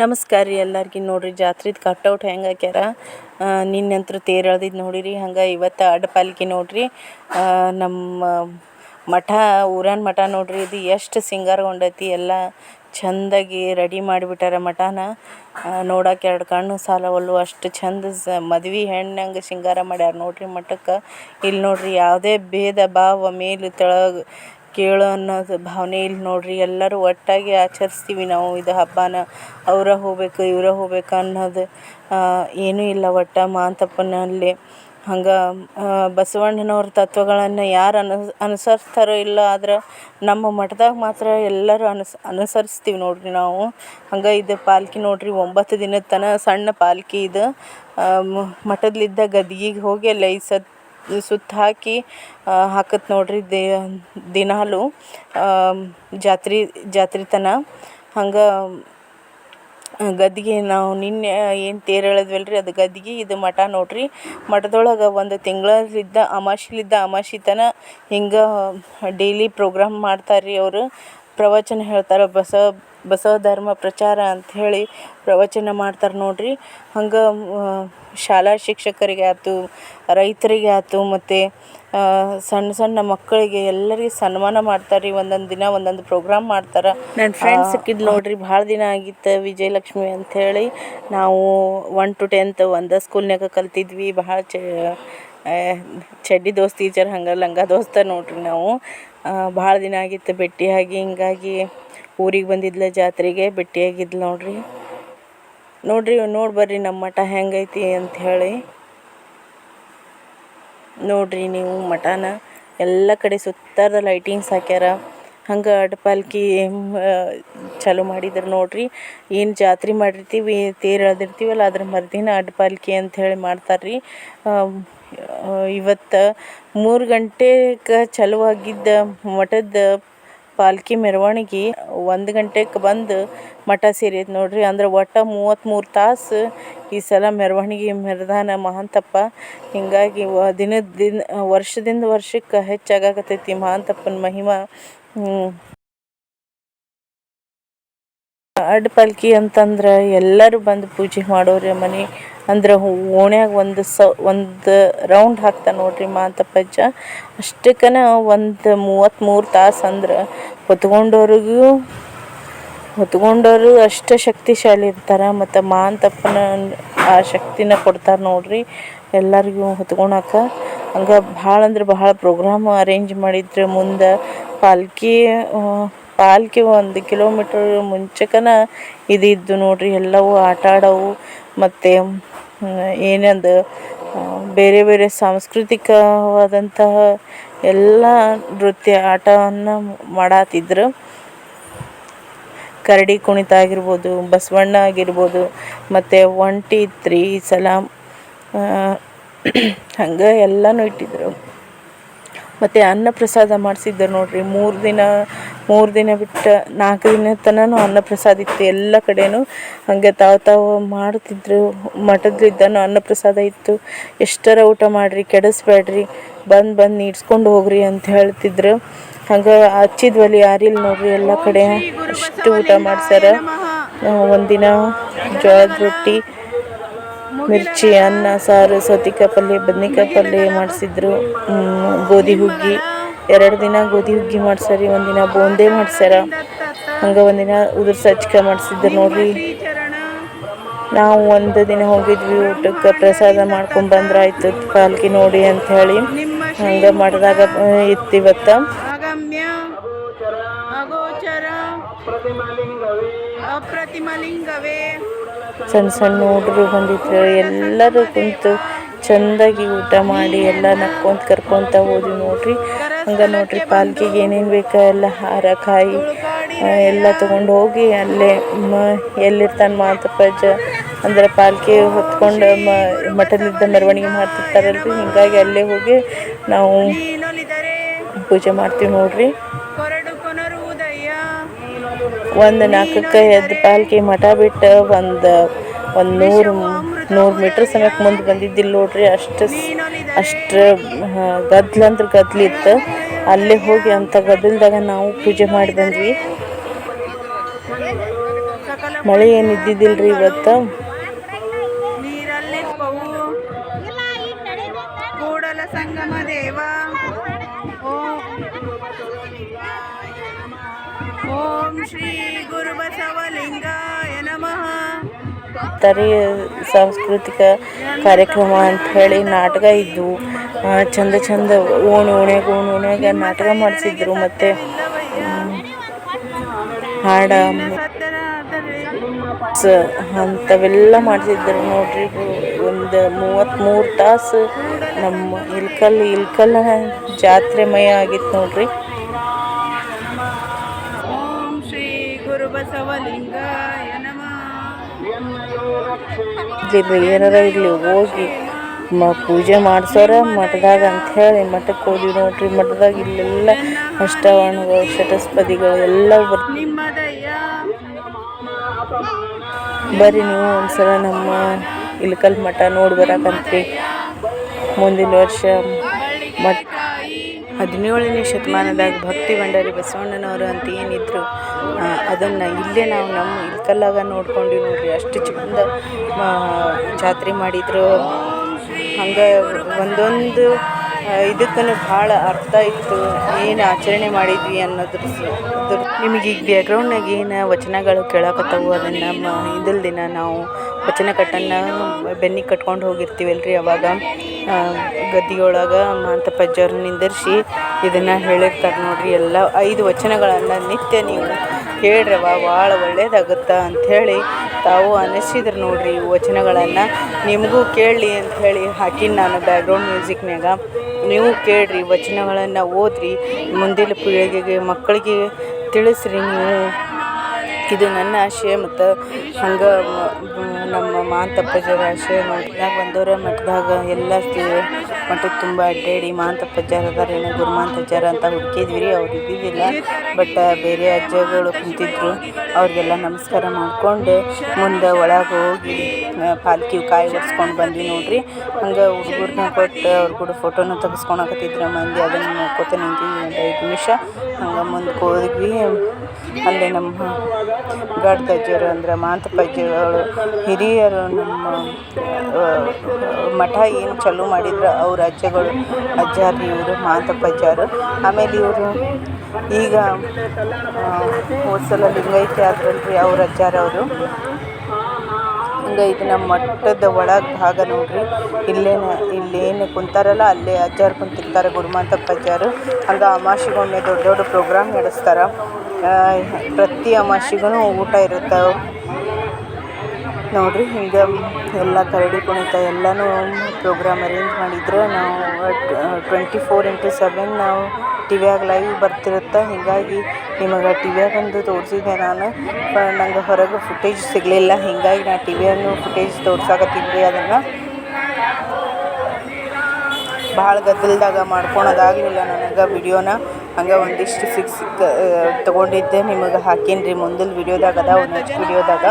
ನಮಸ್ಕಾರ ರೀ ಎಲ್ಲರಿಗೆ ನೋಡಿರಿ, ಜಾತ್ರೆದು ಕಟ್ಔಟ್ ಹೆಂಗೆ ಹಾಕ್ಯಾರ? ನಿನ್ನಂತರೂ ತೇರು ಎಳ್ದಿದ್ದು ನೋಡಿರಿ, ಹಂಗೆ ಇವತ್ತು ಅಡ್ಡ ನೋಡಿರಿ. ನೋಡ್ರಿ ನಮ್ಮ ಮಠ, ಊರನ್ ಮಠ ನೋಡ್ರಿ, ಇದು ಎಷ್ಟು ಸಿಂಗಾರಗೊಂಡೈತಿ ಎಲ್ಲ ಚೆಂದಾಗಿ ರೆಡಿ ಮಾಡಿಬಿಟ್ಟಾರ ಮಠನ. ನೋಡೋಕೆ ಎರಡು ಕಣ್ಣು ಸಾಲವಲ್ಲು, ಅಷ್ಟು ಚಂದ ಮದ್ವೆ ಹೆಣ್ಣಂಗೆ ಸಿಂಗಾರ ಮಾಡ್ಯಾರ ನೋಡ್ರಿ ಮಠಕ್ಕೆ. ಇಲ್ಲಿ ನೋಡ್ರಿ, ಯಾವುದೇ ಭೇದ ಭಾವ ಮೇಲು ತೆಳಗೆ ಕೀಳು ಅನ್ನೋದು ಭಾವನೆ ಇಲ್ಲ ನೋಡ್ರಿ. ಎಲ್ಲರೂ ಒಟ್ಟಾಗಿ ಆಚರಿಸ್ತೀವಿ ನಾವು ಇದು ಹಬ್ಬನ. ಅವರ ಹೋಗ್ಬೇಕು, ಇವರ ಹೋಗ್ಬೇಕು ಅನ್ನೋದು ಏನೂ ಇಲ್ಲ ಒಟ್ಟು ಮಾಂತಪ್ಪನಲ್ಲಿ. ಹಂಗೆ ಬಸವಣ್ಣನವ್ರ ತತ್ವಗಳನ್ನು ಯಾರು ಅನು ಅನುಸರಿಸ್ತಾರೋ ಇಲ್ಲ ಆದ್ರೆ ನಮ್ಮ ಮಠದಾಗ ಮಾತ್ರ ಎಲ್ಲರೂ ಅನುಸ್, ಅನುಸರಿಸ್ತೀವಿ ನೋಡ್ರಿ ನಾವು. ಹಂಗೆ ಇದು ಪಾಲ್ಕಿ ನೋಡ್ರಿ, ಒಂಬತ್ತು ದಿನದ ತನಕ ಸಣ್ಣ ಪಾಲ್ಕಿ ಇದು. ಮಠದಲ್ಲಿದ್ದ ಗದ್ಗಿಗೆ ಹೋಗಿ ಅಲ್ಲಿ ಐದು ಸುತ್ತು ಹಾಕಿ ಹಾಕತ್ ನೋಡ್ರಿ ದಿನಾಲು ಜಾತ್ರೆ ಜಾತ್ರೆ ತನ ಹಂಗೆ, ಗದ್ದಿಗೆ ನಾವು ನಿನ್ನೆ ಏನು ತೇರು ರೀ ಅದು ಗದ್ದಿಗೆ ಇದು ಮಠ ನೋಡ್ರಿ. ಮಠದೊಳಗೆ ಒಂದು ತಿಂಗಳಲ್ಲಿದ್ದ ಅಮಾಷಿಲಿದ್ದ ತನ ಹಿಂಗೆ ಡೈಲಿ ಪ್ರೋಗ್ರಾಮ್ ಮಾಡ್ತಾರೆ ರೀ ಅವರು. ಪ್ರವಚನ ಹೇಳ್ತಾರೆ ಬಸವ ಬಸವ ಧರ್ಮ ಪ್ರಚಾರ ಅಂಥೇಳಿ ಪ್ರವಚನ ಮಾಡ್ತಾರೆ ನೋಡಿರಿ. ಹಂಗೆ ಶಾಲಾ ಶಿಕ್ಷಕರಿಗೆ ಆಯ್ತು ರೈತರಿಗೆ ಆಯ್ತು ಮತ್ತು ಸಣ್ಣ ಸಣ್ಣ ಮಕ್ಕಳಿಗೆ ಎಲ್ಲರಿಗೆ ಸನ್ಮಾನ ಮಾಡ್ತಾರೆ ರೀ ಒಂದೊಂದು ದಿನ ಒಂದೊಂದು ಪ್ರೋಗ್ರಾಮ್ ಮಾಡ್ತಾರೆ. ನನ್ನ ಫ್ರೆಂಡ್ ಸಿಕ್ಕಿದ್ದು ನೋಡ್ರಿ ಭಾಳ ದಿನ ಆಗಿತ್ತು ವಿಜಯಲಕ್ಷ್ಮಿ ಅಂಥೇಳಿ ನಾವು ಒನ್ ಟು ಟೆಂತ್ ಒಂದೇ ಸ್ಕೂಲ್ನಾಗ ಕಲ್ತಿದ್ವಿ. ಭಾಳ ಚ ಚಡ್ಡಿ ದೋಸ್ತಿ ಟೀಚರ್ ಹಂಗೆ, ಲಂಗ ದೋಸ್ತ ನೋಡ್ರಿ ನಾವು. ಭಾಳ ದಿನ ಆಗಿತ್ತು ಭೇಟಿಯಾಗಿ ಹಿಂಗಾಗಿ ಊರಿಗೆ ಬಂದಿದ್ಲ, ಜಾತ್ರೆಗೆ ಭೇಟಿಯಾಗಿದ್ಲು ನೋಡ್ರಿ. ನೋಡ್ರಿ, ನೋಡಿ ಬರ್ರಿ ನಮ್ಮ ಮಠ ಹೆಂಗೈತಿ ಅಂತ ಹೇಳಿ. ನೋಡ್ರಿ ನೀವು ಮಠನ, ಎಲ್ಲ ಕಡೆ ಸುತ್ತಾರ್ದ ಲೈಟಿಂಗ್ಸ್ ಹಾಕ್ಯಾರ. ಹಂಗೆ ಅಡ್ಪಾಲ್ಕಿ ಚಾಲು ಮಾಡಿದ್ರು ನೋಡ್ರಿ. ಏನು ಜಾತ್ರೆ ಮಾಡಿರ್ತೀವಿ, ತೇರು ಎಳ್ದಿರ್ತೀವಲ್ಲ ಅದ್ರ ಮರುದಿನ ಅಂತ ಅಂಥೇಳಿ ಮಾಡ್ತಾರೆ ರೀ ಇವತ್ತು ಮೂರು ಗಂಟೆಗೆ ಚಾಲುವಾಗಿದ್ದ ಮಠದ ಪಾಲ್ಕಿ ಮೆರವಣಿಗೆ ಒಂದು ಗಂಟೆಗೆ ಬಂದು ಮಠ ಸೇರೈತೆ ನೋಡ್ರಿ. ಅಂದ್ರೆ ಒಟ್ಟು ಮೂವತ್ತ್ಮೂರು ತಾಸು ಈ ಸಲ ಮೆರವಣಿಗೆ ಮೆರೆದಾನ ಮಹಾಂತಪ್ಪ. ಹೀಗಾಗಿ ದಿನದ ದಿನ, ವರ್ಷದಿಂದ ವರ್ಷಕ್ಕೆ ಹೆಚ್ಚಾಗಕತ್ತೈತಿ ಮಹಾಂತಪ್ಪನ ಮಹಿಮೆ. ಅಡ್ಡ ಪಾಲ್ಕಿ ಅಂತಂದ್ರೆ ಎಲ್ಲರೂ ಬಂದು ಪೂಜೆ ಮಾಡೋರೆ ಮನೆ ಅಂದ್ರೆ ಓಣ್ಯಾಗ ಒಂದು ಸ, ಒಂದು ರೌಂಡ್ ಹಾಕ್ತಾನೆ ನೋಡ್ರಿ ಮಾತಪ್ಪಜ್ಜ ಅಷ್ಟಕ್ಕನ ಒಂದು ಮೂವತ್ತ್ಮೂರು ತಾಸು ಅಂದ್ರೆ ಹೊತ್ಕೊಂಡವ್ರಿಗೂ ಹೊತ್ಕೊಂಡವರು ಅಷ್ಟೇ ಶಕ್ತಿಶಾಲಿ ಇರ್ತಾರೆ ಮತ್ತು ಮಾಂತಪ್ಪನ ಆ ಶಕ್ತಿನ ಕೊಡ್ತಾರೆ ನೋಡ್ರಿ ಎಲ್ಲರಿಗೂ ಹೊತ್ಕೊಳಕ ಹಂಗೆ ಭಾಳ ಅಂದ್ರೆ ಭಾಳ ಪ್ರೋಗ್ರಾಮ್ ಅರೇಂಜ್ ಮಾಡಿದ್ರೆ ಮುಂದೆ ಪಾಲ್ಕಿ ಪಾಲ್ಕಿ ಒಂದು ಕಿಲೋಮೀಟ್ರ್ ಮುಂಚೆಕನ ಇದಿದ್ದು ನೋಡ್ರಿ ಎಲ್ಲವೂ ಆಟ ಆಡವು. ಮತ್ತು ಏನದು ಬೇರೆ ಬೇರೆ ಸಾಂಸ್ಕೃತಿಕವಾದಂತಹ ಎಲ್ಲ ನೃತ್ಯ ಆಟವನ್ನು ಮಾಡತ್ತಿದ್ರು ಕರಡಿ ಕುಣಿತ ಆಗಿರ್ಬೋದು, ಬಸವಣ್ಣ ಆಗಿರ್ಬೋದು, ಮತ್ತು ಒಂಟಿ ತ್ರೀ ಸಲ ಹಂಗೆ ಎಲ್ಲನೂ ಇಟ್ಟಿದ್ರು. ಮತ್ತು ಅನ್ನ ಪ್ರಸಾದ ಮಾಡಿಸಿದ್ದರು ನೋಡಿರಿ. ಮೂರು ದಿನ ಮೂರು ದಿನ ಬಿಟ್ಟು ನಾಲ್ಕು ದಿನ ತನಕ ಅನ್ನ ಪ್ರಸಾದ ಇತ್ತು ಎಲ್ಲ ಕಡೆಯೂ ಹಾಗೆ ತಾವು ತಾವು ಮಾಡ್ತಿದ್ರು ಮಠದ್ರಿದ್ದನೂ ಅನ್ನ ಪ್ರಸಾದ ಇತ್ತು. ಎಷ್ಟರ ಊಟ ಮಾಡಿರಿ ಕೆಡಿಸ್ಬೇಡ್ರಿ ಬಂದು ಬಂದು ನೀಡ್ಸ್ಕೊಂಡು ಹೋಗ್ರಿ ಅಂತ ಹೇಳ್ತಿದ್ರು. ಹಂಗೆ ಹಚ್ಚಿದ್ವಲ್ಲಿ ಯಾರಿಲ್ಲ ನೋಡ್ರಿ ಎಲ್ಲ ಕಡೆ. ಅಷ್ಟು ಊಟ ಮಾಡ್ಸ್ಯಾರ. ಒಂದಿನ ಜೋಳದ ರೊಟ್ಟಿ. ಮಿರ್ಚಿ, ಅನ್ನ, ಸಾರು ಸೌತಿಕಾಯಿ ಪಲ್ಯ ಬದ್ನಿಕಾಯಿ ಪಲ್ಯ ಮಾಡಿಸಿದ್ರು. ಗೋಧಿ ಹುಗ್ಗಿ. ಎರಡು ದಿನ ಗೋಧಿ ಹುಗ್ಗಿ ಮಾಡ್ಸಾರಿ, ಒಂದಿನ ಬೂಂದಿ ಮಾಡ್ಸ್ಯಾರ ಹಂಗೆ ಒಂದಿನ ಉದುರು ಸಜ್ಜಕ ಮಾಡಿಸಿದ್ರು ನೋಡ್ರಿ. ನಾವು ಒಂದು ದಿನ ಹೋಗಿದ್ವಿ, ಊಟಕ್ಕೆ ಪ್ರಸಾದ ಮಾಡ್ಕೊಂಡು ಬಂದ್ರೆ ಆಯ್ತು ಪಾಲ್ಕಿ ನೋಡಿ ಅಂತ ಹೇಳಿ. ಹಂಗೆ ಮಾಡಿದಾಗ ಇತ್ತು ಇವತ್ತು. ಅಪ್ರತಿಮಲಿಂಗವೇ ಸಣ್ಣ ಸಣ್ಣ ಹುಡುಗರು ಬಂದಿದ್ರು, ಎಲ್ಲರೂ ಕುಂತು ಚೆಂದಾಗಿ ಊಟ ಮಾಡಿ ಎಲ್ಲ ನಕ್ಕೊಂತ ಕರ್ಕೊಂತ ಹೋದ್ವಿ ನೋಡ್ರಿ. ಹಂಗೆ ನೋಡ್ರಿ ಪಾಲ್ಕಿಗೆ ಏನೇನು ಬೇಕೋ ಎಲ್ಲ ಹಾರ ಕಾಯಿ ಎಲ್ಲ ತೊಗೊಂಡು ಹೋಗಿ ಅಲ್ಲೇ ಮ, ಎಲ್ಲಿರ್ತಾನೆ ಮಾತಪ್ಪಜ್ಜ ಅಂದ್ರೆ ಪಾಲ್ಕಿ ಹೊತ್ಕೊಂಡು ಮ ಮಠದಿಂದ ಮೆರವಣಿಗೆ ಮಾಡ್ತಿರ್ತಾರಲ್ರಿ. ಹೀಗಾಗಿ ಅಲ್ಲೇ ಹೋಗಿ ನಾವು ಪೂಜೆ ಮಾಡ್ತೀವಿ ನೋಡ್ರಿ. ಒಂದು ನಾಲ್ಕಕ್ಕೆ ಎದ್ದು ಪಾಲ್ಕಿ ಮಠ ಬಿಟ್ಟು ಒಂದು ಒಂದು ನೂರು ನೂರು ಮೀಟ್ರ್ ಸಮಯಕ್ಕೆ ಮುಂದೆ ಬಂದಿದ್ದಿಲ್ಲ ನೋಡ್ರಿ, ಅಷ್ಟು ಅಷ್ಟು ಗದ್ಲ ಅಂದ್ರೆ ಗದ್ಲಿತ್ತು ಅಲ್ಲೇ ಹೋಗಿ ಅಂಥ ಗದ್ದಲ್ದಾಗ ನಾವು ಪೂಜೆ ಮಾಡಿ ಬಂದ್ವಿ. ಮಳೆ ಏನು ರೀ ಇವತ್ತು? ತರಿ ಸಾಂಸ್ಕೃತಿಕ ಕಾರ್ಯಕ್ರಮ ಅಂತ ಹೇಳಿ ನಾಟಕ ಇದ್ದವು ಚಂದ ಚಂದ ಓಣಿ ಓಣ್ಯಾಗ ಓಣಿ ಓಣ್ಯಾಗ ನಾಟಕ ಮಾಡಿಸಿದ್ರು ಮತ್ತು ಹಾಡ ಅಂಥವೆಲ್ಲ ಮಾಡಿಸಿದ್ರು ನೋಡ್ರಿ. ಒಂದು ಮೂವತ್ತ್ಮೂರು ತಾಸು ನಮ್ಮ ಇಲ್ಕಲ್ ಇಲ್ಕಲ್ ಜಾತ್ರೆ ಮಯ ಆಗಿತ್ತು ನೋಡ್ರಿ. ಓಂ ಶ್ರೀ ಗುರು ಬಸವಲಿಂಗಾಯ ನಮಃ ಏನಾರ ಇಲ್ಲಿ ಹೋಗಿ ಮ ಪೂಜೆ ಮಾಡ್ಸೋರ ಮಠದಾಗ ಅಂಥೇಳಿ ಮಠಕ್ಕೆ ಹೋದ್ವಿ ನೋಡ್ರಿ. ಮಠದಾಗ ಇಲ್ಲೆಲ್ಲ ಅಷ್ಟವಣಗಳು, ಷಟಸ್ಪದಿಗಳು ಎಲ್ಲ ಬರ್ ನಿಮ್ಮ ದಯ್ಯ ಬರ್ರಿ ನೀವು ಒಂದ್ಸಲ ನಮ್ಮ ಇಲ್ಕಲ್ ಮಠ ನೋಡಿ ಬರಕಂತ್ರಿ. ಮುಂದಿನ ವರ್ಷ ಮಠ ಹದಿನೇಳನೇ ಶತಮಾನದಾಗ ಭಕ್ತಿ ಭಂಡಾರಿ ಬಸವಣ್ಣನವರು ಅಂತ ಏನಿದ್ರು ಅದನ್ನು ಇಲ್ಲೇ ನಾವು ನಮ್ಮ ಇಳಕಲ್ಲಾಗ ನೋಡ್ಕೊಂಡ್ವಿ ನೋಡಿರಿ. ಅಷ್ಟು ಚಂದ ಜಾತ್ರೆ ಮಾಡಿದ್ರು. ಹಂಗೆ ಒಂದೊಂದು ಇದಕ್ಕೂ ಭಾಳ ಅರ್ಥ ಇತ್ತು. ಏನು ಆಚರಣೆ ಮಾಡಿದ್ವಿ ಅನ್ನೋದ್ರ ನಿಮಗೆ ಈಗ ಬ್ಯಾಕ್ಗ್ರೌಂಡ್ನಾಗ ಏನು ವಚನಗಳು ಕೇಳಕತ್ತವು? ಅದನ್ನು ಮ ಇದಲ್ ದಿನ ನಾವು ವಚನ ಕಟ್ಟನ್ನು ಬೆನ್ನಿಗೆ ಕಟ್ಕೊಂಡು ರೀ ಅವಾಗ. ಗದ್ದಿಯೊಳಗ ಗದ್ದಿಯೊಳಗೆ ಮಾಂತಪ್ಪಜ್ಜವ್ರು ನಿಂದಿರ್ಸಿ ಇದನ್ನು ಹೇಳಿರ್ತಾರೆ ನೋಡಿರಿ. ಎಲ್ಲ ಐದು ವಚನಗಳನ್ನು ನಿತ್ಯ ನೀವು ಹೇಳ್ರವ ಭಾಳ ಒಳ್ಳೇದಾಗುತ್ತೆ ಅಂಥೇಳಿ ತಾವು ಅನಿಸಿದ್ರು ನೋಡಿರಿ ವಚನಗಳನ್ನು. ನಿಮಗೂ ಕೇಳಲಿ ಅಂಥೇಳಿ ಹಾಕಿನಿ ನಾನು ಬ್ಯಾಕ್ಗ್ರೌಂಡ್ ಮ್ಯೂಸಿಕ್ನಾಗ ನೀವು ಕೇಳ್ರಿ ವಚನಗಳನ್ನು ಓದ್ರಿ, ಮುಂದಿನ ಪೀಳಿಗೆಗೆ, ಮಕ್ಕಳಿಗೆ ತಿಳಿಸ್ರಿ ನೀವು. ಇದು ನನ್ನ ಆಶಯ ಮತ್ತು ಹಂಗೆ ನಮ್ಮ ಮಾಂತಪ್ಪಜರ ಆಶಯ ಮಠದಾಗ ಬಂದವರ ಮಠದಾಗ ಎಲ್ಲ ತಿ- ಮಠದ ತುಂಬ ಅಡ್ಡಾಡಿ ಮಾಂತಪ್ಪಜ್ಜಾರ ಅದಾರ ಏನೋ ಗುರುಮಾಂತಜ್ಜಾರ ಅಂತ ಹುಡುಕಿದ್ವಿ ರೀ, ಅವ್ರು ಇದ್ದಿದ್ದಿಲ್ಲ. ಬಟ್ ಬೇರೆ ಅಜ್ಜಗಳು ಕುಂತಿದ್ರು. ಅವ್ರಿಗೆಲ್ಲ ನಮಸ್ಕಾರ ಮಾಡಿಕೊಂಡು ಮುಂದೆ ಒಳಗೆ ಹೋಗಿ ಪಾಲ್ಕಿ ಕಾಯಿ ಒರೆಸ್ಕೊಂಡು ಬಂದ್ವಿ ನೋಡ್ರಿ. ಹಂಗೆ ಹುಡುಗರ್ನ ಕೊಟ್ಟು ಅವ್ರ ಕೂಡ ಫೋಟೋನ ತೆಗೆಸ್ಕೊಳಕತ್ತಿದ್ರು ಮಂದಿ. ಅದನ್ನು ನೋಡ್ಕೊತ ಒಂದು ಐದು ನಿಮಿಷ. ಹಂಗೆ ಮುಂದಕ್ಕೆ ಹೋದ್ವಿ ಅಲ್ಲಿ ನಮ್ಮ ಗಡ್ದಜ್ಜರು ಅಂದ್ರೆ ಮಾಂತಪ್ಪಜ್ಜಿಗಳು ಹಿರಿಯರು ನಮ್ಮ ಮಠ ಏನು ಚಲೋ ಮಾಡಿದ್ರು ಅವ್ರ ಅಜ್ಜಗಳು ಅಜ್ಜಾರು ಇವರು ಮಾಂತಪ್ಪಜ್ಜಾರು ಆಮೇಲೆ ಇವರು ಈಗ ಹೋದ ಸಲ ಲಿಂಗೈಕ್ಯ ಆದ್ರಲ್ರಿ ಅವ್ರ ಅಜ್ಜಾರವರು ಹಂಗೆ ನಮ್ಮ ಮಠದ ಒಳಗೆ ಭಾಗ ನೋಡ್ರಿ. ಇಲ್ಲೇನು ಇಲ್ಲೇನು ಕುಂತಾರಲ್ಲ, ಅಲ್ಲೇ ಅಜ್ಜಾರು ಕುಂತಿರ್ತಾರೆ ಗುರುಮಾಂತಪ್ಪ ಅಜ್ಜಾರು ಹಂಗೆ ಅಮಾಸಿಗೊಮ್ಮೆ ದೊಡ್ಡ ದೊಡ್ಡ ಪ್ರೋಗ್ರಾಮ್ ನಡೆಸ್ತಾರೆ. ಪ್ರತಿ ಅಮಾಸಿಗೂ ಊಟ ಇರುತ್ತೆ ನೋಡ್ರಿ, ಹಿಂಗೆ ಎಲ್ಲ ಕರಡಿ, ಕುಣಿತ ಎಲ್ಲನೂ ಪ್ರೋಗ್ರಾಮ್ ಅರೇಂಜ್ ಮಾಡಿದ್ರೆ ನಾವು ಟ್ವೆಂಟಿ ಫೋರ್ ಇಂಟು ಸೆವೆನ್ ನಾವು ಟಿವಿಯಾಗ ಲೈವ್ ಬರ್ತಿರುತ್ತೆ. ಹೀಗಾಗಿ ನಿಮಗೆ ಟಿವಿಯಾಗಂದು ತೋರಿಸಿದೆ ನಾನು. ನಂಗೆ ಹೊರಗೆ ಫುಟೇಜ್ ಸಿಗಲಿಲ್ಲ. ಹೀಗಾಗಿ ನಾ ಟಿವಿಯನ್ನು ಫುಟೇಜ್ ತೋರ್ಸಾಕತ್ತಿದ್ವಿ ಅದನ್ನು. ಭಾಳ ಗದ್ದಲದಾಗ ಮಾಡ್ಕೊಳೋದಾಗಲಿಲ್ಲ ನನಗೆ ವಿಡಿಯೋನ. ಹಂಗೆ ಒಂದಿಷ್ಟು ಫಿಕ್ಸ್ ತೊಗೊಂಡಿದ್ದೆ. ನಿಮಗೆ ಹಾಕೀನಿ ರೀ ಮುಂದಿನ ವಿಡಿಯೋದಾಗ ಅದ ನೆಕ್ಸ್ಟ್ ವಿಡಿಯೋದಾಗ.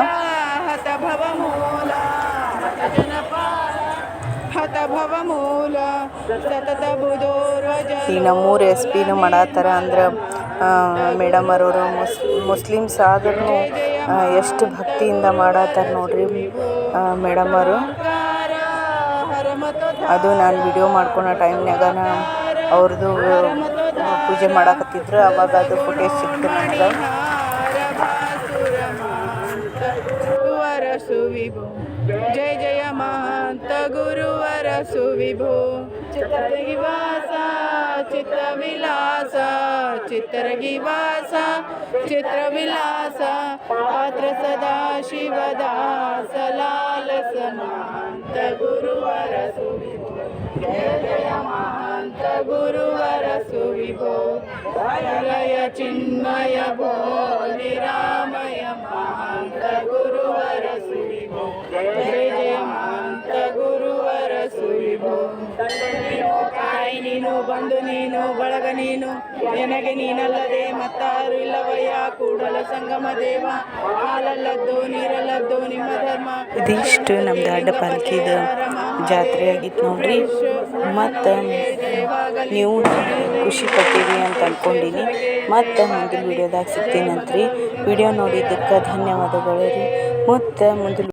ಈ ನಮ್ಮೂರು ಎಸ್ ಪಿನೂ ಮಾಡತ್ತಾರ ಅಂದ್ರೆ ಮೇಡಮ್ ಅವರು ಮುಸ್ ಮುಸ್ಲಿಮ್ಸ್ ಆದ್ರೂ ಎಷ್ಟು ಭಕ್ತಿಯಿಂದ ಮಾಡತ್ತಾರ ನೋಡ್ರಿ ಮೇಡಮ್ ಅವರು. ಅದು ನಾನು ವಿಡಿಯೋ ಮಾಡ್ಕೊಳೋ ಟೈಮ್ನಾಗ ಅವ್ರದ್ದು ಪೂಜೆ ಮಾಡಾಕತ್ತಿದ್ರು ಅವಾಗ ಅದು ಫುಟೇಜ್ ಸಿಕ್ತು ನನಗೆ ಗುರುವರ ಸುವಿಭೋ, ಚಿತ್ರಗಿವಾಸ ಚಿತ್ರ ವಿಲಾಸ ಚಿತ್ರಗಿವಾಸ ಚಿತ್ರ ವಿಲಾಸ ಪಾತ್ರ ಸದಾ ಶಿವದಾಸ ಲಾಲ ಸಮಾಂತ ಗುರುವರ ಸುವಿಭೋ, ಜಯ ಜಯ ಮಹಾಂತ ಗುರುವರ ಸುವಿಭೋ ಲಯ ಚಿನ್ಮಯ ಭೋ ನಿರಾಮಯ ನೀನು, ಬಂದು ನೀನು, ಬಳಗ ನೀನು. ನನಗೆ ನೀನಲ್ಲದೆ ಮತ್ತಾರು ಇಲ್ಲವಯ್ಯ? ಕೂಡಲ ಸಂಗಮ ದೇವ, ಹಾಲಲ್ಲದ್ದು ನೀರಲ್ಲದ್ದು ನಿಮ್ಮ ಧರ್ಮ. ಇದಿಷ್ಟು ನಮ್ಮ ಅಡ್ಡ ಪಾಲ್ಕಿದ ಜಾತ್ರೆ ಆಗಿತ್ತು ನೋಡ್ರಿ. ಮತ್ತು ನೀವು ಖುಷಿ ಪಟ್ಟಿರಿ ಅಂತ ಅನ್ಕೊಂಡಿನಿ. ಮತ್ತು ಮುಂದಿನ ವಿಡಿಯೋದಾಗ ಸಿಗ್ತೀನಂತ್ರಿ ವಿಡಿಯೋ ನೋಡಿದ್ದಕ್ಕೆ ಧನ್ಯವಾದಗಳು ರೀ. ಮತ್ತು ಮೊದಲು